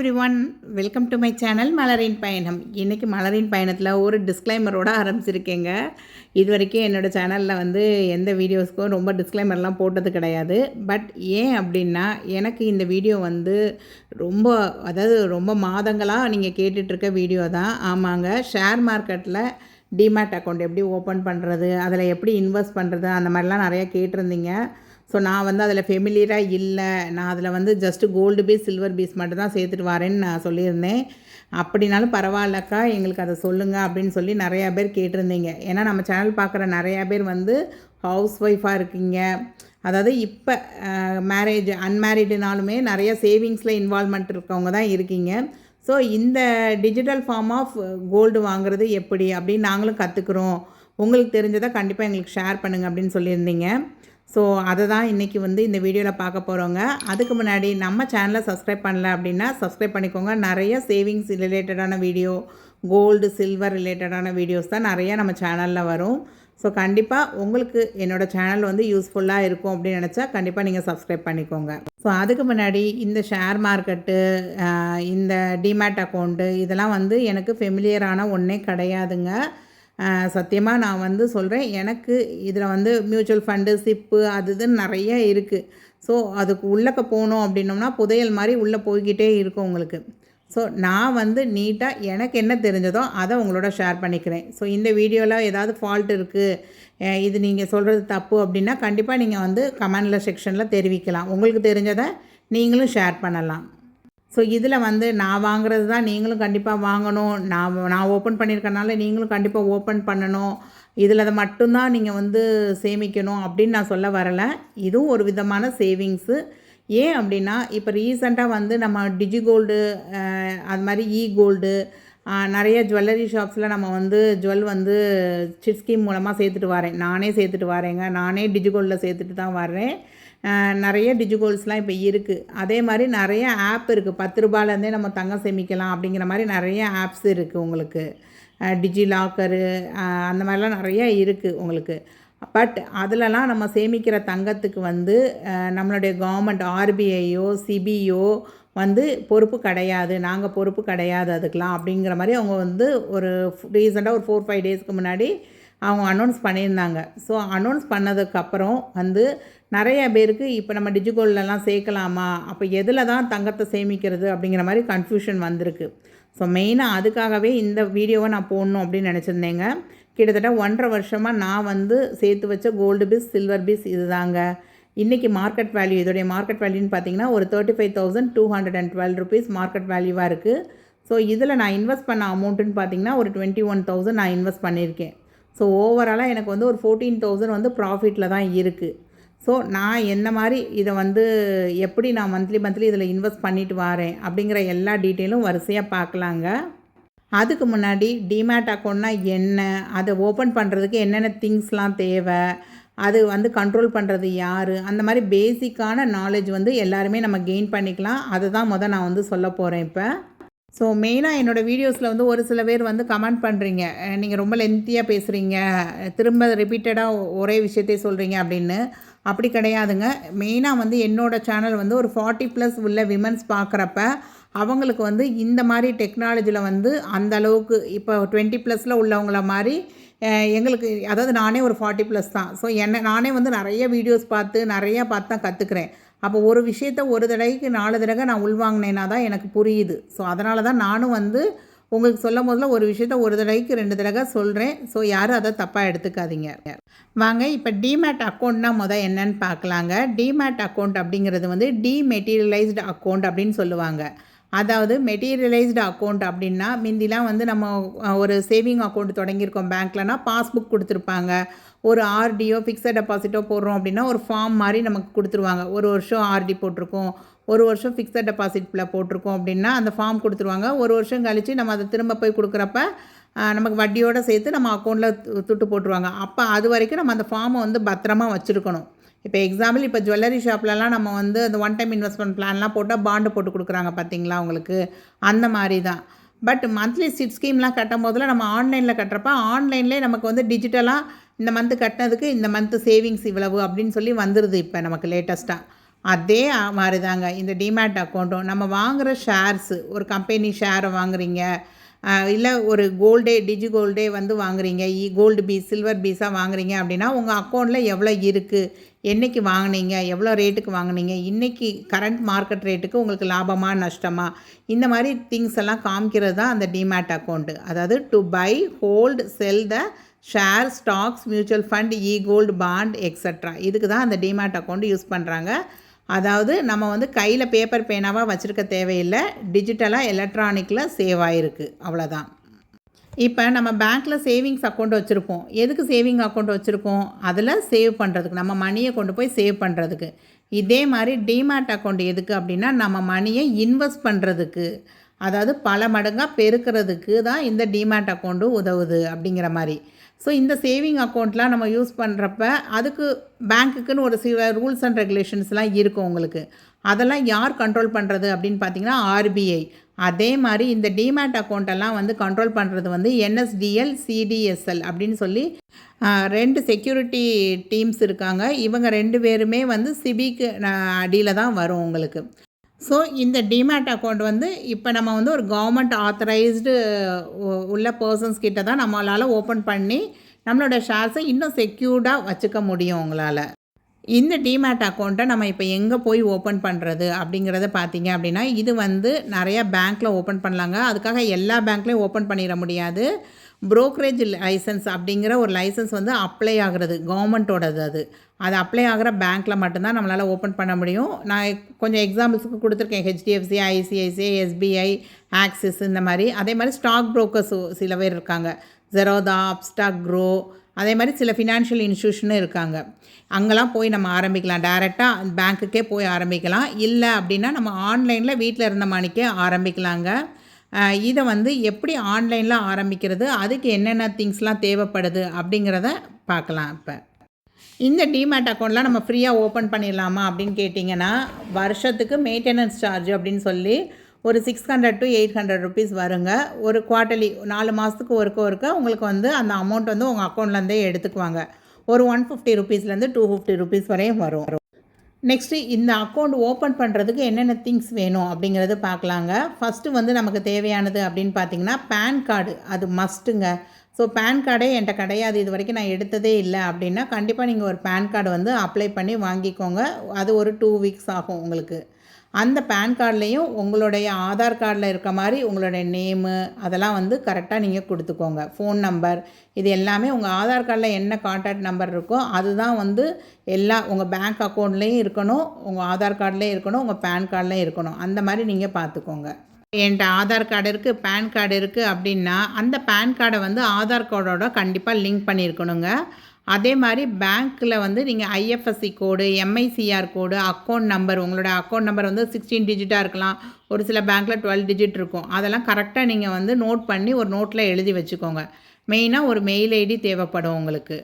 Everyone welcome to my channel மலரின் பயணம் இன்றைக்கி மலரின் பயணத்தில் ஒரு டிஸ்க்ளைமரோடு ஆரம்பிச்சிருக்கேங்க. இது வரைக்கும் என்னோடய சேனலில் வந்து எந்த வீடியோஸ்க்கும் ரொம்ப டிஸ்க்ளைமர்லாம் போட்டது கிடையாது. பட் ஏன் அப்படின்னா எனக்கு இந்த வீடியோ வந்து ரொம்ப அதாவது ரொம்ப மாதங்களாக நீங்கள் கேட்டுட்ருக்க வீடியோ தான். ஆமாங்க ஷேர் மார்க்கெட்டில் டிமேட் அக்கௌண்ட் எப்படி ஓப்பன் பண்ணுறது அதில் எப்படி இன்வெஸ்ட் பண்ணுறது அந்த மாதிரிலாம் நிறையா கேட்டிருந்தீங்க. ஸோ நான் வந்து அதில் ஃபெமிலியராக இல்லை. நான் அதில் வந்து just gold piece silver piece மட்டும் தான் சேர்த்துட்டு வரேன்னு நான் சொல்லியிருந்தேன். அப்படின்னாலும் பரவாயில்லக்கா எங்களுக்கு அதை சொல்லுங்கள் அப்படின்னு சொல்லி நிறையா பேர் கேட்டிருந்தீங்க. ஏன்னா நம்ம சேனல் பார்க்குற நிறையா பேர் வந்து ஹவுஸ் ஒய்ஃபாக இருக்கீங்க. அதாவது இப்போ மேரேஜ் அன்மேரிடுனாலுமே நிறைய சேவிங்ஸில் இன்வால்மெண்ட் இருக்கவங்க தான் இருக்கீங்க. ஸோ இந்த டிஜிட்டல் ஃபார்ம் ஆஃப் கோல்டு வாங்குறது எப்படி அப்படின்னு நாங்களும் கற்றுக்குறோம் உங்களுக்கு தெரிஞ்சதை கண்டிப்பாக எங்களுக்கு ஷேர் பண்ணுங்கள் அப்படின்னு சொல்லியிருந்தீங்க. ஸோ அதை தான் இன்றைக்கி வந்து இந்த வீடியோவில் பார்க்க போகிறோங்க அதுக்கு முன்னாடி நம்ம சேனலை சப்ஸ்கிரைப் பண்ணல அப்படின்னா சப்ஸ்கிரைப் பண்ணிக்கோங்க. நிறைய சேவிங்ஸ் ரிலேட்டடான வீடியோ கோல்டு சில்வர் ரிலேட்டடான வீடியோஸ் தான் நிறையா நம்ம சேனலில் வரும். ஸோ கண்டிப்பாக உங்களுக்கு என்னோடய சேனல் வந்து யூஸ்ஃபுல்லாக இருக்கும் அப்படின்னு நினச்சா கண்டிப்பாக நீங்கள் சப்ஸ்கிரைப் பண்ணிக்கோங்க. ஸோ அதுக்கு முன்னாடி இந்த ஷேர் மார்க்கெட்டு இந்த டிமேட் அக்கௌண்ட்டு இதெல்லாம் வந்து எனக்கு ஃபெமிலியரான ஒன்றே கிடையாதுங்க. சத்தியமாக நான் வந்து சொல்கிறேன் எனக்கு இதில் வந்து மியூச்சுவல் ஃபண்டு சிப்பு அது இதுன்னு நிறைய இருக்குது ஸோ அதுக்கு உள்ளக்க போகணும் அப்படின்னோம்னா புதையல் மாதிரி உள்ளே போய்கிட்டே இருக்கும் உங்களுக்கு. ஸோ நான் வந்து நீட்டாக எனக்கு என்ன தெரிஞ்சதோ அதை உங்களோட ஷேர் பண்ணிக்கிறேன். ஸோ இந்த வீடியோவில் ஏதாவது ஃபால்ட் இருக்குது இது நீங்கள் சொல்கிறது தப்பு அப்படின்னா கண்டிப்பாக நீங்கள் வந்து கமெண்டில் செக்ஷனில் தெரிவிக்கலாம். உங்களுக்கு தெரிஞ்சதை நீங்களும் ஷேர் பண்ணலாம். ஸோ இதில் வந்து நான் வாங்குறது தான் நீங்களும் கண்டிப்பாக வாங்கணும். நான் நான் ஓப்பன் பண்ணியிருக்கனால நீங்களும் கண்டிப்பாக ஓப்பன் பண்ணணும். இதில் அதை மட்டும்தான் நீங்கள் வந்து சேமிக்கணும் அப்படின்னு நான் சொல்ல வரலை. இதுவும் ஒரு விதமான சேவிங்ஸு ஏன் அப்படின்னா இப்போ ரீசெண்டாக வந்து நம்ம டிஜி கோல்டு அது மாதிரி இ கோல்டு நிறைய ஜுவல்லரி ஷாப்ஸில் நம்ம வந்து ஜுவல் வந்து சிட் ஸ்கீம் மூலமாக சேர்த்துட்டு வரேன். நானே சேர்த்துட்டு வரேங்க. நானே டிஜி கோல்டில் சேர்த்துட்டு தான் வரேன் நிறைய டிஜிகோல்ஸ்லாம் இப்போ இருக்குது அதே மாதிரி நிறைய ஆப் இருக்குது பத்து ரூபாயிலேருந்தே நம்ம தங்கம் சேமிக்கலாம் அப்படிங்கிற மாதிரி நிறைய ஆப்ஸ் இருக்குது உங்களுக்கு. டிஜி லாக்கரு அந்த மாதிரிலாம் நிறைய இருக்குது உங்களுக்கு. பட் அதிலலாம் நம்ம சேமிக்கிற தங்கத்துக்கு வந்து நம்மளுடைய கவர்மெண்ட் ஆர்பிஐயோ சிபிஓ வந்து பொறுப்பு கிடையாது. நாங்கள் பொறுப்பு கிடையாது அதுக்கெலாம் அப்படிங்கிற மாதிரி அவங்க வந்து ஒரு ரீசெண்டாக ஒரு ஃபோர் ஃபைவ் டேஸ்க்கு முன்னாடி அவங்க அனௌன்ஸ் பண்ணியிருந்தாங்க. ஸோ அனௌன்ஸ் பண்ணதுக்கப்புறம் வந்து நிறைய பேருக்கு இப்போ நம்ம டிஜிகோல்டெலாம் சேர்க்கலாமா? அப்போ எதில் தான் தங்கத்தை சேமிக்கிறது அப்படிங்கிற மாதிரி கன்ஃபியூஷன் வந்திருக்கு. ஸோ மெயினாக அதுக்காகவே இந்த வீடியோவை நான் போடணும் அப்படின்னு நினச்சிருந்தேங்க. கிட்டத்தட்ட ஒன்றரை வருஷமாக நான் வந்து சேர்த்து வச்ச கோல்டு பீஸ் சில்வர் பீஸ் இதுதாங்க. இன்றைக்கி மார்க்கெட் வேல்யூ இதோடைய மார்க்கெட் வேல்யூன்னு பார்த்தீங்கன்னா ஒரு thirty five thousand two hundred and twelve rupees market வேல்யூவாக இருக்குது ஸோ இதில் நான் இன்வெஸ்ட் பண்ண அமௌண்ட்டுன்னு பார்த்தீங்கன்னா ஒரு டுவெண்ட்டி ஒன் தௌசண்ட் நான் இன்வெஸ்ட் பண்ணியிருக்கேன். ஸோ ஓவராலாக எனக்கு வந்து ஒரு ஃபோர்டீன் தௌசண்ட் வந்து ப்ராஃபிட்டில் தான் இருக்குது ஸோ நான் என்ன மாதிரி இதை வந்து எப்படி நான் மந்த்லி மந்த்லி இதில் இன்வெஸ்ட் பண்ணிட்டு வரேன் அப்படிங்கிற எல்லா டீட்டெயிலும் வரிசையாக பார்க்கலாங்க. அதுக்கு முன்னாடி டிமேட் அக்கௌண்ட்னா என்ன? அதை ஓப்பன் பண்ணுறதுக்கு என்னென்ன திங்ஸ்லாம் தேவை? அது வந்து கண்ட்ரோல் பண்ணுறது யார்? அந்த மாதிரி பேசிக்கான நாலேஜ் வந்து எல்லாருமே நம்ம கெயின் பண்ணிக்கலாம். அதை தான் முதல் நான் வந்து சொல்ல போகிறேன் இப்போ. ஸோ மெயினாக என்னோடய வீடியோஸில் வந்து ஒரு சில பேர் வந்து கமெண்ட் பண்ணுறீங்க நீங்கள் ரொம்ப லென்த்தியாக பேசுகிறீங்க திரும்ப ரிப்பீட்டடாக ஒரே விஷயத்தை சொல்கிறீங்க அப்படின்னு. அப்படி கிடையாதுங்க. மெயினாக வந்து என்னோடய சேனல் வந்து ஒரு ஃபார்ட்டி ப்ளஸ் உள்ள விமன்ஸ் பார்க்குறப்ப அவங்களுக்கு வந்து இந்த மாதிரி டெக்னாலஜியில் வந்து அந்த அளவுக்கு இப்போ டுவெண்ட்டி ப்ளஸில் உள்ளவங்கள மாதிரி எங்களுக்கு அதாவது நானே ஒரு ஃபார்ட்டி ப்ளஸ் தான். ஸோ என்ன நானே வந்து நிறைய வீடியோஸ் பார்த்து நிறையா பார்த்து தான் கற்றுக்குறேன் அப்போ ஒரு விஷயத்த ஒரு தடவைக்கு நாலு தடவை நான் உள்வாங்கினேன்னா தான் எனக்கு புரியுது. ஸோ அதனால தான் நானும் வந்து உங்களுக்கு சொல்லும் போதில் ஒரு விஷயத்த ஒரு தடவைக்கு ரெண்டு தடவை சொல்கிறேன் ஸோ யாரும் அதை தப்பாக எடுத்துக்காதீங்க. வாங்க இப்போ டிமேட் அக்கௌண்ட்னா முதல் என்னன்னு பார்க்கலாங்க. டிமேட் அக்கௌண்ட் அப்படிங்கிறது வந்து டிமெட்டீரியலைஸ்டு அக்கௌண்ட் அப்படின்னு சொல்லுவாங்க. அதாவது மெட்டீரியலைஸ்டு அக்கௌண்ட் அப்படின்னா முந்திலாம் வந்து நம்ம ஒரு சேவிங் அக்கௌண்ட் தொடங்கியிருக்கோம் பேங்க்லனா பாஸ்புக் கொடுத்துருப்பாங்க. ஒரு ஆர்டியோ ஃபிக்ஸட் டெபாசிட்டோ போடுறோம் அப்படின்னா ஒரு ஃபார்ம் மாதிரி நமக்கு கொடுத்துருவாங்க. ஒரு வருஷம் ஆர்டி போட்டிருக்கோம். ஒரு வருஷம் ஃபிக்ஸட் டெபாசிட்டில் போட்டிருக்கோம் அப்படின்னா அந்த ஃபார்ம் கொடுத்துருவாங்க. ஒரு வருஷம் கழித்து நம்ம அதை திரும்ப போய் கொடுக்குறப்ப நமக்கு வட்டியோடு சேர்த்து நம்ம அக்கௌண்ட்டில் துட்டு போட்டுருவாங்க. அப்போ அது வரைக்கும் நம்ம அந்த ஃபார்மை வந்து பத்திரமா வச்சுருக்கணும். இப்போ எக்ஸாம்பிள் இப்போ ஜுவல்லரி ஷாப்லலாம் நம்ம வந்து அந்த ஒன் டைம் இன்வெஸ்ட்மெண்ட் பிளான்லாம் போட்டால் பாண்டு போட்டு கொடுக்குறாங்க பார்த்தீங்களா உங்களுக்கு? அந்த மாதிரி தான். பட் மந்த்லி சிட் ஸ்கீம்லாம் கட்டும் போதில் நம்ம ஆன்லைனில் கட்டுறப்ப ஆன்லைன்லேயே நமக்கு வந்து டிஜிட்டலாக இந்த மந்த்து கட்டினதுக்கு இந்த மந்த்து சேவிங்ஸ் இவ்வளவு அப்படின்னு சொல்லி வந்துடுது இப்போ நமக்கு லேட்டஸ்ட்டாக அதே மாதிரி தாங்க இந்த டிமேட் அக்கௌண்ட்டும் நம்ம வாங்குகிற ஷேர்ஸு ஒரு கம்பெனி ஷேரை வாங்குறீங்க. இல்லை ஒரு கோல்டே டிஜி கோல்டே வந்து வாங்குறீங்க. இ கோல்டு பீஸ் சில்வர் பீஸாக வாங்குறீங்க அப்படின்னா உங்கள் அக்கௌண்ட்டில் எவ்வளோ இருக்குது என்றைக்கு வாங்குனீங்க எவ்வளோ ரேட்டுக்கு வாங்குனீங்க இன்றைக்கி கரண்ட் மார்க்கெட் ரேட்டுக்கு உங்களுக்கு லாபமாக நஷ்டமா? இந்த மாதிரி திங்ஸ் எல்லாம் காமிக்கிறது தான் அந்த டிமேட் அக்கௌண்ட்டு அதாவது to buy hold sell the share stocks mutual fund e gold bond extra இதுக்கு தான் அந்த டிமேட் அக்கௌண்ட் யூஸ் பண்ணுறாங்க அதாவது நம்ம வந்து கையில் பேப்பர் பேனாவாக வச்சுருக்க தேவையில்லை. டிஜிட்டலாக எலக்ட்ரானிக்கில் சேவ் ஆகிருக்கு அவ்வளோதான் இப்போ நம்ம பேங்க்கில் சேவிங்ஸ் அக்கௌண்ட் வச்சுருப்போம். எதுக்கு சேவிங் அக்கௌண்ட் வச்சுருக்கோம்? அதில் சேவ் பண்ணுறதுக்கு நம்ம மணியை கொண்டு போய் சேவ் பண்ணுறதுக்கு இதே மாதிரி டிமேட் அக்கௌண்ட் எதுக்கு அப்படின்னா நம்ம மணியை இன்வெஸ்ட் பண்ணுறதுக்கு அதாவது பல மடங்காக பெருக்கிறதுக்கு தான் இந்த டிமேட் அக்கௌண்ட்டும் உதவுது அப்படிங்கிற மாதிரி. ஸோ இந்த சேவிங் அக்கௌண்ட்லாம் நம்ம யூஸ் பண்ணுறப்ப அதுக்கு பேங்க்குக்குன்னு ஒரு சில ரூல்ஸ் அண்ட் ரெகுலேஷன்ஸ்லாம் இருக்கும் உங்களுக்கு. அதெல்லாம் யார் கண்ட்ரோல் பண்ணுறது அப்படின்னு பார்த்தீங்கன்னா ஆர்பிஐ அதே மாதிரி இந்த டிமேட் அக்கௌண்ட்டெல்லாம் வந்து கண்ட்ரோல் பண்ணுறது வந்து என்எஸ்டிஎல் சிடிஎஸ்எல் அப்படின்னு சொல்லி ரெண்டு செக்யூரிட்டி டீம்ஸ் இருக்காங்க. இவங்க ரெண்டு பேருமே வந்து சிபிக்கு அடியில் தான் வரும் உங்களுக்கு. ஸோ இந்த டிமேட் அக்கௌண்ட் வந்து இப்போ நம்ம வந்து ஒரு கவர்மெண்ட் ஆத்தரைஸ்டு உள்ள பர்சன்ஸ் கிட்ட தான் நம்மளால் ஓப்பன் பண்ணி நம்மளோட ஷேர்ஸை இன்னும் செக்யூர்டாக வச்சுக்க முடியும் உங்களால். இந்த டிமேட் அக்கௌண்ட்டை நம்ம இப்போ எங்கே போய் ஓப்பன் பண்ணுறது அப்படிங்கிறத பார்த்தீங்க அப்படின்னா இது வந்து நிறையா பேங்க்கில் ஓப்பன் பண்ணலாங்க. அதுக்காக எல்லா பேங்க்லேயும் ஓப்பன் பண்ணிட முடியாது. புரோக்கரேஜ் லைசன்ஸ் அப்படிங்கிற ஒரு லைசன்ஸ் வந்து அப்ளை ஆகிறது கவர்மெண்ட்டோடது அது. அது அப்ளை ஆகிற பேங்க்கில் மட்டும்தான் நம்மளால் ஓப்பன் பண்ண முடியும். நான் கொஞ்சம் எக்ஸாம்பிள்ஸுக்கு கொடுத்துருக்கேன். ஹெச்டிஎஃப்சி ஐசிஐசிஐ எஸ்பிஐ ஆக்சிஸ் இந்த மாதிரி. அதே மாதிரி ஸ்டாக் புரோக்கர்ஸ் சில பேர் இருக்காங்க. ஜெரோதா அப்ஸ்டாக் க்ரோ அதே மாதிரி சில ஃபினான்ஷியல் இன்ஸ்டியூஷனும் இருக்காங்க. அங்கெல்லாம் போய் நம்ம ஆரம்பிக்கலாம். டைரெக்டாக பேங்க்குக்கே போய் ஆரம்பிக்கலாம். இல்லை அப்படின்னா நம்ம ஆன்லைனில் வீட்டில் இருந்த மணிக்கே ஆரம்பிக்கலாங்க. இதை வந்து எப்படி ஆன்லைனில் ஆரம்பிக்கிறது? அதுக்கு என்னென்ன திங்ஸ்லாம் தேவைப்படுது? அப்படிங்கிறத பார்க்கலாம் இப்போ. இந்த டிமேட் அக்கௌண்ட்லாம் நம்ம ஃப்ரீயாக ஓப்பன் பண்ணிடலாமா அப்படின்னு கேட்டிங்கன்னா வருஷத்துக்கு மெயின்டெனன்ஸ் சார்ஜ் அப்படின்னு சொல்லி ஒரு six hundred to eight hundred rupees வருங்க. ஒரு குவார்ட்டர்லி நாலு மாதத்துக்கு ஒருக்க ஒருக்க உங்களுக்கு வந்து அந்த அமௌண்ட் வந்து உங்கள் அக்கௌண்ட்லேருந்தே எடுத்துக்குவாங்க. ஒரு ஒன் ஃபிஃப்டி ருபீஸ்லேருந்து டூ ஃபிஃப்டி ருபீஸ் வரையும் வரும். நெக்ஸ்ட்டு இந்த அக்கௌண்ட் ஓப்பன் பண்ணுறதுக்கு என்னென்ன திங்ஸ் வேணும் அப்படிங்கிறது பார்க்கலாங்க ஃபஸ்ட்டு வந்து நமக்கு தேவையானது அப்படின்னு பார்த்தீங்கன்னா பேன் கார்டு அது மஸ்ட்டுங்க ஸோ பேன் கார்டே என்கிட்ட கிடையாது. இது வரைக்கும் நான் எடுத்ததே இல்லை அப்படின்னா கண்டிப்பாக நீங்கள் ஒரு பேன் கார்டு வந்து அப்ளை பண்ணி வாங்கிக்கோங்க. அது ஒரு டூ வீக்ஸ் ஆகும் உங்களுக்கு. அந்த பேன் கார்ட்லேயும் உங்களுடைய ஆதார் கார்டில் இருக்க மாதிரி உங்களுடைய நேமு அதெல்லாம் வந்து கரெக்டாக நீங்கள் கொடுத்துக்கோங்க. ஃபோன் நம்பர் இது எல்லாமே உங்கள் ஆதார் கார்டில் என்ன கான்டாக்ட் நம்பர் இருக்கோ அதுதான் வந்து எல்லா உங்கள் பேங்க் அக்கௌண்ட்லேயும் இருக்கணும் உங்கள் ஆதார் கார்ட்லேயும் இருக்கணும் உங்கள் பேன் கார்ட்லேயும் இருக்கணும். அந்த மாதிரி நீங்கள் பார்த்துக்கோங்க. என்கிட்ட ஆதார் கார்டு இருக்குது பேன் கார்டு இருக்குது அப்படின்னா அந்த பேன் கார்டை வந்து ஆதார் கார்டோட கண்டிப்பாக லிங்க் பண்ணியிருக்கணுங்க. அதே மாதிரி பேங்க்கில் வந்து நீங்கள் IFSC code MICR code account number உங்களோட அக்கௌண்ட் நம்பர் வந்து சிக்ஸ்டீன் டிஜிட்டாக இருக்கலாம். ஒரு சில பேங்க்கில் டுவெல் டிஜிட் இருக்கும். அதெல்லாம் கரெக்டாக நீங்கள் வந்து நோட் பண்ணி ஒரு நோட்டில் எழுதி வச்சுக்கோங்க. மெயினாக ஒரு மெயில் ஐடி தேவைப்படும் உங்களுக்கு.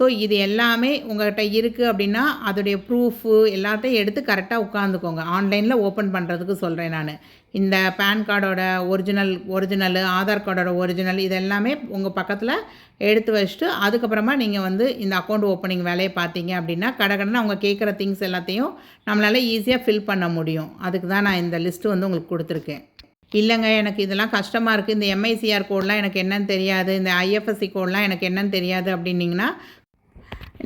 ஸோ இது எல்லாமே உங்கள்கிட்ட இருக்குது அப்படின்னா அதோடைய ப்ரூஃபு எல்லாத்தையும் எடுத்து கரெக்டாக உட்காந்துக்கோங்க ஆன்லைனில் ஓப்பன் பண்ணுறதுக்கு சொல்கிறேன் நான். இந்த பேன் கார்டோட ஒரிஜினல் ஒரிஜினல் ஆதார் கார்டோட ஒரிஜினல் இது எல்லாமே உங்கள் பக்கத்தில் எடுத்து வச்சுட்டு அதுக்கப்புறமா நீங்கள் வந்து இந்த அக்கௌண்ட் ஓப்பனிங் வேலையை பார்த்தீங்க அப்படின்னா கடகடனை அவங்க கேட்குற திங்ஸ் எல்லாத்தையும் நம்மளால் ஈஸியாக ஃபில் பண்ண முடியும். அதுக்கு தான் நான் இந்த லிஸ்ட்டு வந்து உங்களுக்கு கொடுத்துருக்கேன். இல்லைங்க எனக்கு இதெல்லாம் கஷ்டமாக இருக்குது இந்த எம்ஐசிஆர் கோடெலாம் எனக்கு என்னன்னு தெரியாது. இந்த ஐஎஃப்எஸ்சி கோடெலாம் எனக்கு என்னன்னு தெரியாது அப்படின்னிங்கன்னா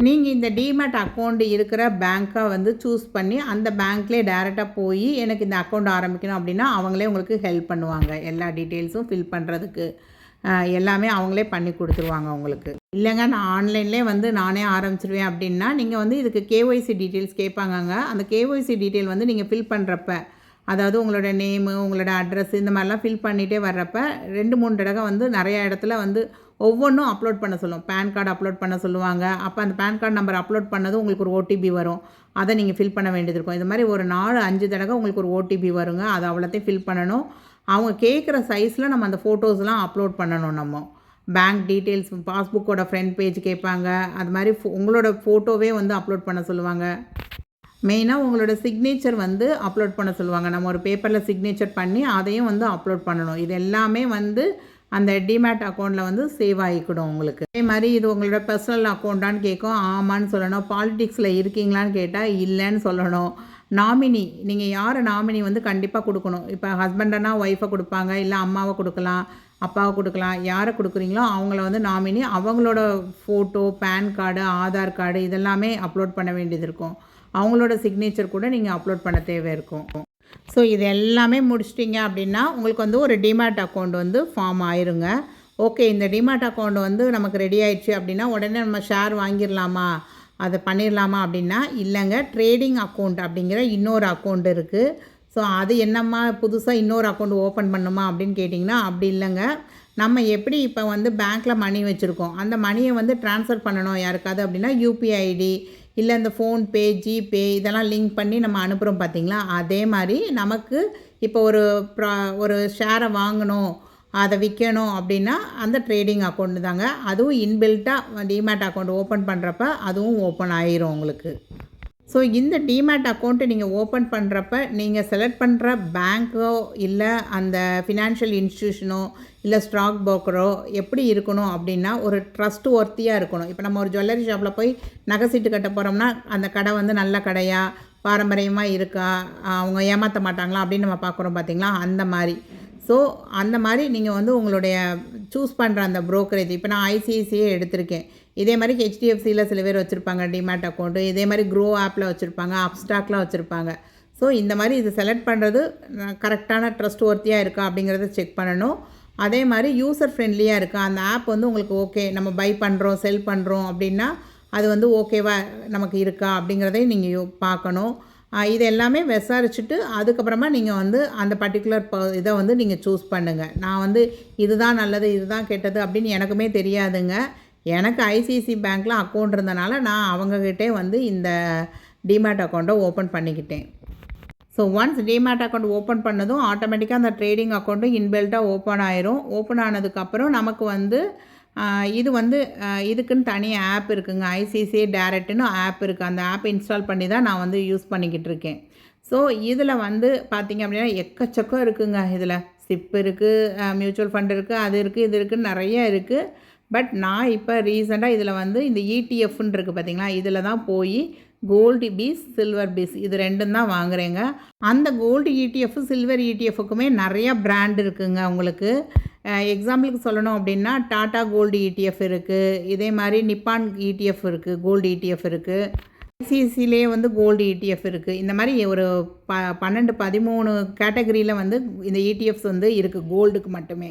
நீங்கள் இந்த டிமேட் அக்கௌண்ட் இருக்கிற பேங்க்கை வந்து சூஸ் பண்ணி அந்த பேங்க்லேயே டேரெக்டாக போய் எனக்கு இந்த அக்கௌண்ட் ஆரம்பிக்கணும் அப்படின்னா அவங்களே உங்களுக்கு ஹெல்ப் பண்ணுவாங்க. எல்லா டீட்டெயில்ஸும் ஃபில் பண்ணுறதுக்கு எல்லாமே அவங்களே பண்ணி கொடுத்துருவாங்க உங்களுக்கு. இல்லைங்க நான் ஆன்லைன்லேயே வந்து நானே ஆரம்பிச்சிருவேன் அப்படின்னா நீங்கள் வந்து இதுக்கு கேஒய்சி டீட்டெயில்ஸ் கேட்பாங்கங்க. அந்த கேஒய்சி டீட்டெயில் வந்து நீங்கள் ஃபில் பண்ணுறப்ப அதாவது உங்களோட நேமு உங்களோட அட்ரஸ் இந்த மாதிரிலாம் ஃபில் பண்ணிகிட்டே வர்றப்ப ரெண்டு மூணு தடவை வந்து நிறையா இடத்துல வந்து ஒவ்வொன்றும் அப்லோட் பண்ண சொல்லும். பேன் கார்டு அப்லோட் பண்ண சொல்லுவாங்க. அப்போ அந்த பேன் கார்டு நம்பர் அப்லோட் பண்ணதும் உங்களுக்கு ஒரு ஓடிபி வரும். அதை நீங்கள் ஃபில் பண்ண வேண்டியது இருக்கும். இது மாதிரி ஒரு நாலு அஞ்சு தடவை உங்களுக்கு ஒரு ஓடிபி வருங்க. அதை அவ்வளோத்தையும் ஃபில் பண்ணணும். அவங்க கேட்குற சைஸில் நம்ம அந்த ஃபோட்டோஸ்லாம் அப்லோட் பண்ணணும் நம்ம. பேங்க் டீட்டெயில்ஸ் பாஸ்புக்கோட ஃப்ரண்ட் பேஜ் கேட்பாங்க. அது மாதிரி உங்களோட ஃபோட்டோவே வந்து அப்லோட் பண்ண சொல்லுவாங்க. மெயினாக உங்களோட சிக்னேச்சர் வந்து அப்லோட் பண்ண சொல்லுவாங்க. நம்ம ஒரு பேப்பரில் சிக்னேச்சர் பண்ணி அதையும் வந்து அப்லோட் பண்ணணும். இது எல்லாமே வந்து அந்த டிமேட் அக்கௌண்ட்டில் வந்து சேவ் ஆகிக்கிடும் உங்களுக்கு. அதே மாதிரி இது உங்களோட பர்சனல் அக்கௌண்ட்டான்னு கேட்கும். ஆமான்னு சொல்லணும். பாலிட்டிக்ஸில் இருக்கீங்களான்னு கேட்டால் இல்லைன்னு சொல்லணும். நாமினி நீங்கள் யார் நாமினி வந்து கண்டிப்பாக கொடுக்கணும்? இப்போ ஹஸ்பண்டனா ஒய்ஃபை கொடுப்பாங்க இல்லை அம்மாவை கொடுக்கலாம் அப்பாவை கொடுக்கலாம். யாரை கொடுக்குறீங்களோ அவங்கள வந்து நாமினி அவங்களோட photo PAN card Aadhaar card இதெல்லாமே அப்லோட் பண்ண வேண்டியது இருக்கும். அவங்களோட சிக்னேச்சர் கூட நீங்கள் அப்லோட் பண்ண தேவை இருக்கும். ஸோ இது எல்லாமே முடிச்சிட்டிங்க அப்படின்னா உங்களுக்கு வந்து ஒரு டிமேட் அக்கௌண்ட் வந்து ஃபார்ம் ஆயிருங்க. ஓகே இந்த டிமேட் அக்கௌண்ட் வந்து நமக்கு ரெடி ஆயிடுச்சு அப்படின்னா உடனே நம்ம ஷேர் வாங்கிடலாமா? அதை பண்ணிடலாமா அப்படின்னா இல்லைங்க. ட்ரேடிங் அக்கௌண்ட் அப்படிங்கிற இன்னொரு அக்கௌண்ட் இருக்குது ஸோ அது என்னம்மா புதுசாக இன்னொரு அக்கௌண்ட் ஓப்பன் பண்ணுமா அப்படின்னு கேட்டிங்கன்னா அப்படி இல்லைங்க. நம்ம எப்படி இப்போ வந்து பேங்க்கில் மணி வச்சுருக்கோம்? அந்த மணியை வந்து ட்ரான்ஸ்ஃபர் பண்ணணும் யாருக்காவது அப்படின்னா யூபிஐ ஐடி இல்லை இந்த ஃபோன்பே ஜிபே இதெல்லாம் லிங்க் பண்ணி நம்ம அனுப்புகிறோம் பார்த்தீங்களா அதே மாதிரி நமக்கு இப்போ ஒரு ப்ரா ஒரு ஷேரை வாங்கணும் அதை விற்கணும் அப்படின்னா அந்த ட்ரேடிங் அக்கௌண்ட் தாங்க. அதுவும் இன்பில்ட்டாக டிமேட் அக்கௌண்ட் ஓப்பன் பண்ணுறப்ப அதுவும் ஓப்பன் ஆயிரும் உங்களுக்கு. ஸோ இந்த டிமேட் அக்கௌண்ட்டு நீங்கள் ஓப்பன் பண்ணுறப்ப நீங்கள் செலக்ட் பண்ணுற பேங்க்கோ இல்லை அந்த ஃபினான்ஷியல் இன்ஸ்டியூஷனோ இல்லை ஸ்டாக் புரோக்கரோ எப்படி இருக்கணும் அப்படின்னா ஒரு ட்ரஸ்ட் ஒர்த்தியாக இருக்கணும். இப்போ நம்ம ஒரு ஜுவல்லரி ஷாப்பில் போய் நகை சீட்டு கட்ட போகிறோம்னா அந்த கடை வந்து நல்ல கடையாக பாரம்பரியமாக இருக்கா அவங்க ஏமாற்ற மாட்டாங்களா அப்படின்னு நம்ம பார்க்குறோம் பார்த்தீங்களா அந்த மாதிரி. ஸோ அந்த மாதிரி நீங்கள் வந்து உங்களுடைய சூஸ் பண்ணுற அந்த ப்ரோக்கரேஜ் இப்போ நான் ஐசிஐசியே எடுத்திருக்கேன். இதே மாதிரி ஹெச்டிஎஃப்சியில் சில பேர் வச்சுருப்பாங்க டிமேட் அக்கௌண்ட்டு இதே மாதிரி க்ரோ ஆப்பில் வச்சுருப்பாங்க அப்ஸ்டாக்லாம் வச்சுருப்பாங்க. ஸோ இந்த மாதிரி இது செலக்ட் பண்ணுறது கரெக்டான ட்ரஸ்ட் ஒர்த்தியாக இருக்கா அப்படிங்கிறத செக் பண்ணணும். அதே மாதிரி யூசர் ஃப்ரெண்ட்லியாக இருக்கா? அந்த ஆப் வந்து உங்களுக்கு ஓகே நம்ம பை பண்ணுறோம் செல் பண்ணுறோம் அப்படின்னா அது வந்து ஓகேவா நமக்கு இருக்கா அப்படிங்கிறதையும் நீங்கள் பார்க்கணும். இது எல்லாமே விசாரிச்சுட்டு அதுக்கப்புறமா நீங்கள் வந்து அந்த பர்டிகுலர் ப இதை வந்து நீங்கள் சூஸ் பண்ணுங்கள் நான் வந்து இதுதான் நல்லது இதுதான் கெட்டது அப்படின்னு எனக்குமே தெரியாதுங்க. எனக்கு ஐசிஐசி பேங்க்கில் அக்கௌண்ட் இருந்தனால நான் அவங்கக்கிட்டே வந்து இந்த டிமேட் அக்கௌண்ட்டை ஓப்பன் பண்ணிக்கிட்டேன். So once demat account open பண்ணதும் ஆட்டோமேட்டிக்காக அந்த ட்ரேடிங் அக்கௌண்ட்டும் இன்பில்ட்டாக ஓப்பன் ஆயிரும். ஓப்பன் ஆனதுக்கப்புறம் நமக்கு வந்து இது வந்து இதுக்குன்னு தனி ஆப் இருக்குங்க. ஐசிசிஐ டேரக்ட்னு ஆப் இருக்குது அந்த ஆப் இன்ஸ்டால் பண்ணி தான் நான் வந்து யூஸ் பண்ணிக்கிட்டு இருக்கேன். ஸோ இதில் வந்து பார்த்திங்க அப்படின்னா எக்கச்சக்கம் இருக்குங்க. இதில் சிப் இருக்குது மியூச்சுவல் ஃபண்ட் இருக்குது அது இருக்குது இது இருக்குதுன்னு நிறைய இருக்குது பட் நான் இப்போ ரீசெண்டாக இதில் வந்து இந்த இடிஎஃப்னு இருக்குது பார்த்தீங்களா இதில் தான் போய் கோல்டு பீஸ் சில்வர் பீஸ் இது ரெண்டும் தான் வாங்குறேங்க. அந்த கோல்டு இடிஎஃப் சில்வர் இடிஎஃப்க்குமே நிறையா பிராண்ட் இருக்குங்க உங்களுக்கு. எக்ஸாம்பிளுக்கு சொல்லணும் அப்படின்னா டாடா கோல்டு இடிஎஃப் இருக்குது இதே மாதிரி நிப்பான் இடிஎஃப் இருக்குது கோல்டு இடிஎஃப் இருக்குது ஐசிஐசிலே வந்து கோல்டு இடிஎஃப் இருக்குது இந்த மாதிரி ஒரு ப பன்னெண்டு பதிமூணு கேட்டகரியில் வந்து இந்த இடிஎஃப்ஸ் வந்து இருக்குது கோல்டுக்கு மட்டுமே.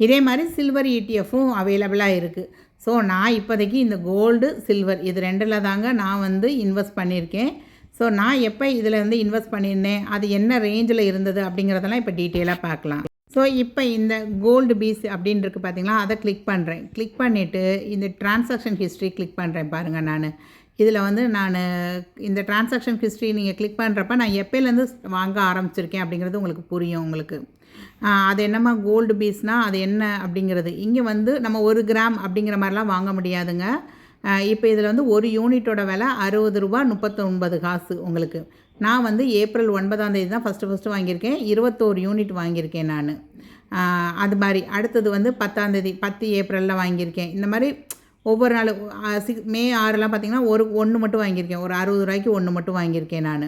இதே மாதிரி சில்வர் இடிஎஃப்பும் அவைலபிளாக இருக்குது ஸோ நான் இப்போதைக்கு இந்த கோல்டு சில்வர் இது ரெண்டில் தாங்க நான் வந்து இன்வெஸ்ட் பண்ணியிருக்கேன். ஸோ நான் எப்போ இதில் வந்து இன்வெஸ்ட் பண்ணியிருந்தேன் அது என்ன ரேஞ்சில் இருந்தது அப்படிங்கிறதெல்லாம் இப்போ டீட்டெயிலாக பார்க்கலாம். ஸோ இப்போ இந்த கோல்டு பீஸ் அப்படின்னு இருக்குது பார்த்தீங்களா அதை கிளிக் பண்ணுறேன் கிளிக் பண்ணிவிட்டு இந்த டிரான்சாக்ஷன் ஹிஸ்ட்ரி கிளிக் பண்ணுறேன் பாருங்கள் நான். இதில் வந்து நான் இந்த டிரான்சாக்ஷன் ஹிஸ்ட்ரி நீங்கள் கிளிக் பண்ணுறப்ப நான் எப்போலேருந்து வாங்க ஆரம்பிச்சிருக்கேன் அப்படிங்கிறது உங்களுக்கு புரியும் உங்களுக்கு. அது என்னம்மா கோல்டு பீஸ்னால் அது என்ன அப்படிங்கிறது. இங்கே வந்து நம்ம ஒரு கிராம் அப்படிங்கிற மாதிரிலாம் வாங்க முடியாதுங்க. இப்போ இதில் வந்து ஒரு யூனிட்டோட விலை அறுபது ரூபா முப்பத்தொன்பது காசு உங்களுக்கு. நான் வந்து ஏப்ரல் ஒன்பதாம் தேதி தான் ஃபஸ்ட்டு ஃபஸ்ட்டு வாங்கியிருக்கேன். இருபத்தோரு யூனிட் வாங்கியிருக்கேன் நான். அது மாதிரி. அடுத்தது வந்து பத்தாந்தேதி பத்து ஏப்ரலில் வாங்கியிருக்கேன். இந்த மாதிரி ஒவ்வொரு நாள் சிக்ஸ் மே ஆறுலாம் பார்த்தீங்கன்னா ஒரு ஒன்று மட்டும் வாங்கியிருக்கேன். ஒரு அறுபது ரூபாய்க்கு ஒன்று மட்டும் வாங்கியிருக்கேன் நான்.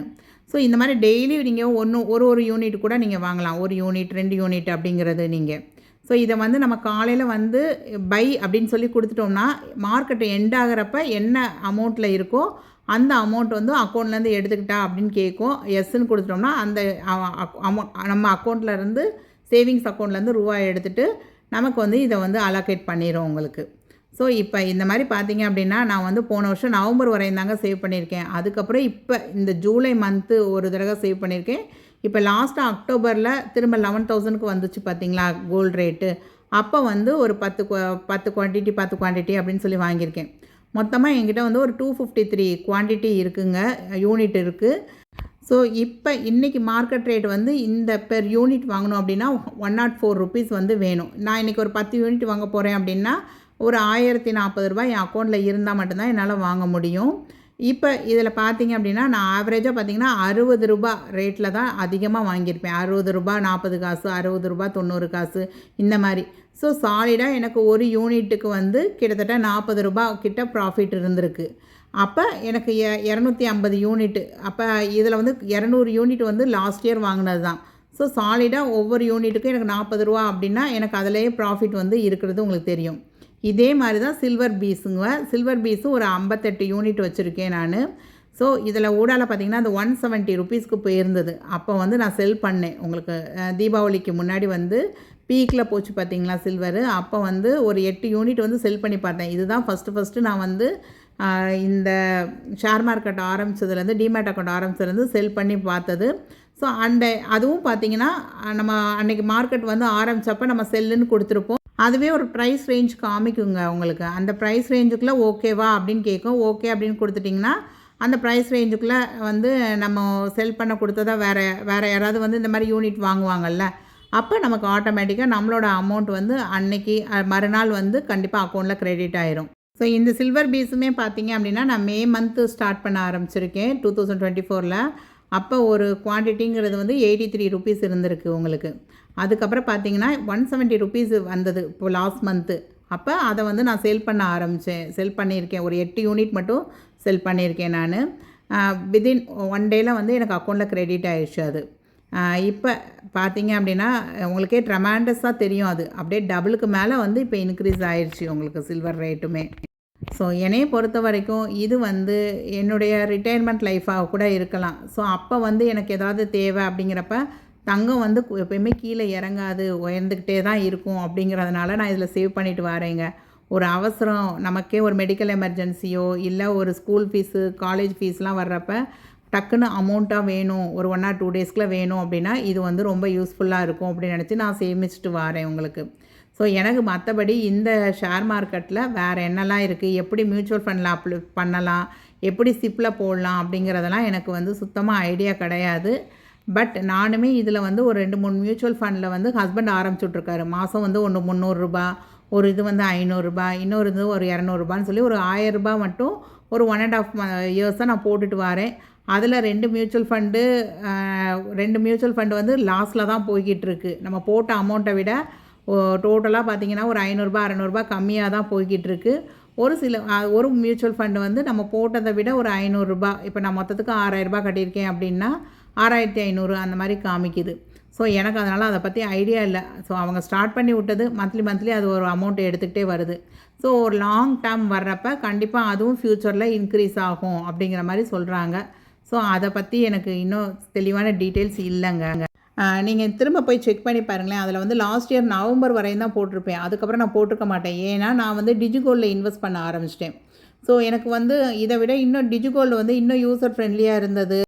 ஸோ இந்த மாதிரி டெய்லி நீங்கள் ஒன்று ஒரு ஒரு யூனிட் கூட நீங்கள் வாங்கலாம். ஒரு யூனிட் ரெண்டு யூனிட் அப்படிங்கிறது நீங்கள் ஸோ இதை வந்து நம்ம காலையில் வந்து பை அப்படின்னு சொல்லி கொடுத்துட்டோம்னா மார்க்கெட்டு எண்ட் ஆகிறப்ப என்ன அமௌண்ட்டில் இருக்கோ அந்த அமௌண்ட் வந்து அக்கௌண்ட்லேருந்து எடுத்துக்கிட்டா அப்படின்னு கேட்கும். எஸ்ன்னு கொடுத்துட்டோம்னா அந்த அமௌண்ட் நம்ம அக்கௌண்ட்டில் இருந்து சேவிங்ஸ் அக்கௌண்ட்லேருந்து ரூபாய் எடுத்துகிட்டு நமக்கு வந்து இதை வந்து அலோகேட் பண்ணிடும் உங்களுக்கு. ஸோ இப்போ இந்த மாதிரி பார்த்தீங்க அப்படின்னா நான் வந்து போன வருஷம் நவம்பர் வரையும் தாங்க சேவ் பண்ணியிருக்கேன். அதுக்கப்புறம் இப்போ இந்த ஜூலை மந்த்து ஒரு தடவை சேவ் பண்ணியிருக்கேன். இப்போ லாஸ்ட்டாக அக்டோபரில் திரும்ப லெவன் தௌசண்ட்க்கு வந்துச்சு பார்த்தீங்களா கோல்டு ரேட்டு அப்போ வந்து ஒரு பத்து பத்து குவான்டிட்டி பத்து குவான்டிட்டி அப்படின்னு சொல்லி வாங்கியிருக்கேன். மொத்தமாக என்கிட்ட வந்து ஒரு டூ ஃபிஃப்டி த்ரீ குவான்டிட்டி இருக்குங்க யூனிட் இருக்குது ஸோ இப்போ இன்றைக்கி மார்க்கெட் ரேட் வந்து இந்த பெர் யூனிட் வாங்கணும் அப்படின்னா ஒன் நாட் ஃபோர் ருபீஸ் வந்து வேணும். நான் இன்றைக்கி ஒரு பத்து யூனிட் வாங்க போகிறேன் அப்படின்னா ஒரு ஆயிரத்தி நாற்பது ரூபாய் என் அக்கௌண்ட்டில் இருந்தால் மட்டும்தான் என்னால் வாங்க முடியும். இப்போ இதில் பார்த்தீங்க அப்படின்னா நான் ஆவரேஜாக பார்த்தீங்கன்னா அறுபது ரூபா ரேட்டில் தான் அதிகமாக வாங்கியிருப்பேன். அறுபது ரூபா நாற்பது காசு அறுபது ரூபாய் தொண்ணூறு காசு இந்த மாதிரி. ஸோ சாலிடாக எனக்கு ஒரு யூனிட்டுக்கு வந்து கிட்டத்தட்ட நாற்பது ரூபா கிட்ட ப்ராஃபிட் இருந்திருக்கு. அப்போ எனக்கு எ இரநூத்தி ஐம்பது யூனிட்டு அப்போ இதில் வந்து இரநூறு யூனிட் வந்து லாஸ்ட் இயர் வாங்கினது தான் ஸோ சாலிடாக ஒவ்வொரு யூனிட்டுக்கும் எனக்கு நாற்பது ரூபா அப்படின்னா எனக்கு அதிலேயே ப்ராஃபிட் வந்து இருக்கிறது உங்களுக்கு தெரியும். இதே மாதிரி தான் சில்வர் பீஸுங்க சில்வர் பீஸும் ஒரு ஐம்பத்தெட்டு யூனிட் வச்சுருக்கேன் நான். ஸோ இதில் ஊடால பார்த்தீங்கன்னா அந்த ஒன் செவன்ட்டி ருபீஸ்க்கு போயிருந்தது. அப்போ வந்து நான் செல் பண்ணேன். உங்களுக்கு தீபாவளிக்கு முன்னாடி வந்து பீக்கில் போச்சு பார்த்தீங்களா சில்வரு அப்போ வந்து ஒரு எட்டு யூனிட் வந்து செல் பண்ணி பார்த்தேன். இதுதான் ஃபஸ்ட்டு ஃபஸ்ட்டு நான் வந்து இந்த ஷேர் மார்க்கெட் ஆரம்பிச்சதுலேருந்து டிமேட் அக்கௌண்ட் ஆரம்பித்ததுலேருந்து செல் பண்ணி பார்த்தது. ஸோ அந்த அதுவும் பார்த்தீங்கன்னா நம்ம அன்னைக்கு மார்க்கெட் வந்து ஆரம்பித்தப்போ நம்ம செல்லுன்னு கொடுத்துருப்போம். அதுவே ஒரு ப்ரைஸ் ரேஞ்ச் காமிக்குங்க உங்களுக்கு. அந்த ப்ரைஸ் ரேஞ்சுக்குள்ளே ஓகேவா அப்படின்னு கேட்கும் ஓகே அப்படின்னு கொடுத்துட்டிங்கன்னா அந்த ப்ரைஸ் ரேஞ்சுக்குள்ளே வந்து நம்ம செல் பண்ண கொடுத்ததா வேறு வேறு யாராவது வந்து இந்த மாதிரி யூனிட் வாங்குவாங்கல்ல. அப்போ நமக்கு ஆட்டோமேட்டிக்காக நம்மளோட அமௌண்ட் வந்து அன்னைக்கு மறுநாள் வந்து கண்டிப்பாக அக்கௌண்ட்டில் க்ரெடிட் ஆயிரும். ஸோ இந்த சில்வர் பீஸுமே பார்த்தீங்க அப்படின்னா நான் மே மந்த்து ஸ்டார்ட் பண்ண ஆரம்பிச்சிருக்கேன் டூ தௌசண்ட் டுவெண்ட்டி ஃபோரில் அப்போ ஒரு குவான்டிட்டிங்கிறது வந்து எயிட்டி த்ரீ ருபீஸ் இருந்திருக்கு உங்களுக்கு. அதுக்கப்புறம் பார்த்தீங்கன்னா ஒன் செவன்ட்டி ருபீஸ் வந்தது இப்போ லாஸ்ட் மந்த்து அப்போ அதை வந்து நான் செல் பண்ண ஆரம்பித்தேன் செல் பண்ணியிருக்கேன். ஒரு எட்டு யூனிட் மட்டும் செல் பண்ணியிருக்கேன் நான். வித்தின் ஒன் டேயில் வந்து எனக்கு அக்கௌண்ட்டில் க்ரெடிட் ஆயிடுச்சு அது. இப்போ பார்த்தீங்க அப்படின்னா உங்களுக்கே ட்ரமாண்டஸாக தெரியும் அது. அப்படியே டபுளுக்கு மேலே வந்து இப்போ இன்க்ரீஸ் ஆயிடுச்சு உங்களுக்கு சில்வர் ரேட்டுமே ஸோ என்னையை பொறுத்த வரைக்கும் இது வந்து என்னுடைய ரிட்டையர்மெண்ட் லைஃபாக கூட இருக்கலாம். ஸோ அப்போ வந்து எனக்கு ஏதாவது தேவை அப்படிங்கிறப்ப தங்கம் வந்து எப்பயுமே கீழே இறங்காது உயர்ந்துக்கிட்டே தான் இருக்கும் அப்படிங்கிறதுனால நான் இதில் சேவ் பண்ணிட்டு வரேங்க. ஒரு அவசரம் நமக்கே ஒரு மெடிக்கல் எமர்ஜென்சியோ இல்லை ஒரு ஸ்கூல் ஃபீஸு காலேஜ் ஃபீஸ்லாம் வர்றப்ப டக்குன்னு அமௌண்ட்டாக வேணும் ஒரு ஒன் ஆர் டூ டேஸ்க்குள்ளே வேணும் அப்படின்னா இது வந்து ரொம்ப யூஸ்ஃபுல்லாக இருக்கும் அப்படின்னு நினச்சி நான் சேமிச்சுட்டு வரேன் உங்களுக்கு. ஸோ எனக்கு மற்றபடி இந்த ஷேர் மார்க்கெட்டில் வேறு என்னெல்லாம் இருக்குது எப்படி மியூச்சுவல் ஃபண்டில் அப்ளை பண்ணலாம்? எப்படி சிப்பில் போடலாம்? அப்படிங்கிறதெல்லாம் எனக்கு வந்து சுத்தமாக ஐடியா கிடையாது. பட் நானுமே இதில் வந்து ஒரு ரெண்டு மூணு மியூச்சுவல் ஃபண்டில் வந்து ஹஸ்பண்ட் ஆரம்பிச்சுட்ருக்காரு மாதம் வந்து ஒன்று முந்நூறுரூபா ஒரு இது வந்து ஐநூறுரூபா இன்னொரு இது ஒரு இரநூறுபான்னு சொல்லி ஒரு ஆயரரூபா மட்டும் ஒரு ஒன் அண்ட் ஆஃப் இயர்ஸாக நான் போட்டுட்டு வரேன். அதில் ரெண்டு மியூச்சுவல் ஃபண்டு ரெண்டு மியூச்சுவல் ஃபண்டு வந்து லாஸில் தான் போய்கிட்டு இருக்கு. நம்ம போட்ட அமௌண்ட்டை விட டோட்டலாக பார்த்தீங்கன்னா ஒரு ஐநூறுரூபா அறநூறுபா கம்மியாக தான் போய்கிட்டு இருக்குது ஒரு சில ஒரு மியூச்சுவல் ஃபண்டு வந்து நம்ம போட்டதை விட ஒரு ஐநூறுரூபா இப்போ நான் மொத்தத்துக்கு ஆறாயிரரூபா கட்டியிருக்கேன் அப்படின்னா ஆறாயிரத்தி ஐநூறு அந்த மாதிரி காமிக்குது. ஸோ எனக்கு அதனால் அதை பற்றி ஐடியா இல்லை. ஸோ அவங்க ஸ்டார்ட் பண்ணி விட்டது மந்த்லி மந்த்லி அது ஒரு அமௌண்ட் எடுத்துக்கிட்டே வருது. ஸோ ஒரு லாங் டேர்ம் வர்றப்ப கண்டிப்பாக அதுவும் ஃப்யூச்சரில் இன்க்ரீஸ் ஆகும் அப்படிங்கிற மாதிரி சொல்கிறாங்க ஸோ அதை பற்றி எனக்கு இன்னும் தெளிவான டீட்டெயில்ஸ் இல்லைங்க. நீங்கள் திரும்ப போய் செக் பண்ணி பாருங்களேன். அதில் வந்து லாஸ்ட் இயர் நவம்பர் வரையும் தான் போட்டிருப்பேன். அதுக்கப்புறம் நான் போட்டிருக்க மாட்டேன். ஏன்னா நான் வந்து டிஜிகோல்டில் இன்வெஸ்ட் பண்ண ஆரம்பிச்சிட்டேன். ஸோ எனக்கு வந்து இதை விட இன்னும் டிஜிகோல்டு வந்து இன்னும் யூசர் ஃப்ரெண்ட்லியாக இருந்தது.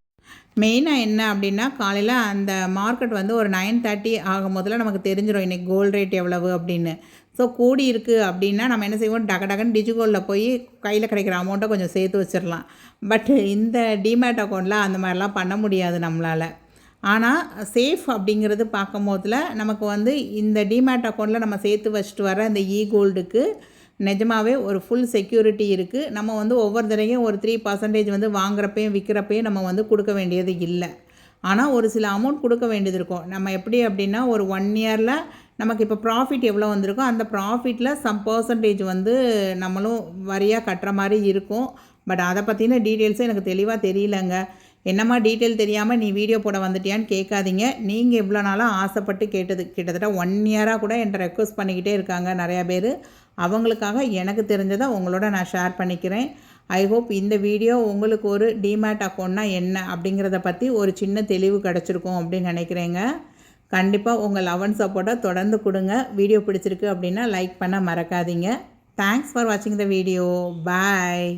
மெயினாக என்ன அப்படின்னா காலையில் அந்த மார்க்கெட் வந்து ஒரு நைன் தேர்ட்டி ஆகும் போதில் நமக்கு தெரிஞ்சிடும் இன்றைக்கி கோல்டு ரேட் எவ்வளவு அப்படின்னு. ஸோ கூடி இருக்குது அப்படின்னா நம்ம என்ன செய்வோம்? டக டகன்னு டிஜிகோலில் போய் கையில் கிடைக்கிற அமௌண்ட்டை கொஞ்சம் சேர்த்து வச்சிடலாம். பட் இந்த டிமேட் அக்கௌண்ட்டில் அந்த மாதிரிலாம் பண்ண முடியாது நம்மளால். ஆனால் சேஃப் அப்படிங்கிறது பார்க்கும் போதில் நமக்கு வந்து இந்த டிமேட் அக்கௌண்ட்டில் நம்ம சேர்த்து வச்சுட்டு வர இந்த இ கோல்டுக்கு நிஜமாவே ஒரு ஃபுல் செக்யூரிட்டி இருக்குது நம்ம வந்து ஒவ்வொரு தடவையும் ஒரு த்ரீ பர்சன்டேஜ் வந்து வாங்குறப்பையும் விற்கிறப்பையும் நம்ம வந்து கொடுக்க வேண்டியது இல்லை. ஆனால் ஒரு சில அமௌண்ட் கொடுக்க வேண்டியது இருக்கும். நம்ம எப்படி அப்படின்னா ஒரு ஒன் இயரில் நமக்கு இப்போ ப்ராஃபிட் எவ்வளோ வந்திருக்கோ அந்த ப்ராஃபிட்டில் சம் பர்சன்டேஜ் வந்து நம்மளும் வரியாக கட்டுற மாதிரி இருக்கும். பட் அதை பற்றின டீட்டெயில்ஸும் எனக்கு தெளிவாக தெரியலங்க. என்னம்மா டீட்டெயில் தெரியாமல் நீ வீடியோ போட வந்துட்டியான்னு கேட்காதீங்க. நீங்கள் இவ்வளோ நாளாக ஆசைப்பட்டு கேட்டது கிட்டத்தட்ட ஒன் இயராக கூட என்கிட்ட ரெக்வஸ்ட் பண்ணிக்கிட்டே இருக்காங்க நிறையா பேர். அவங்களுக்காக எனக்கு தெரிஞ்சதை உங்களோட நான் ஷேர் பண்ணிக்கிறேன். ஐ ஹோப் இந்த வீடியோ உங்களுக்கு ஒரு டிமேட் அக்கௌண்ட்னா என்ன அப்படிங்கிறத பற்றி ஒரு சின்ன தெளிவு கிடச்சிருக்கும் அப்படின்னு நினைக்கிறேங்க. கண்டிப்பாக உங்கள் லவ் அண்ட் சப்போர்ட்டை தொடர்ந்து கொடுங்க. வீடியோ பிடிச்சிருக்கு அப்படின்னா லைக் பண்ண மறக்காதீங்க. தேங்க்ஸ் ஃபார் வாட்சிங் த வீடியோ பாய்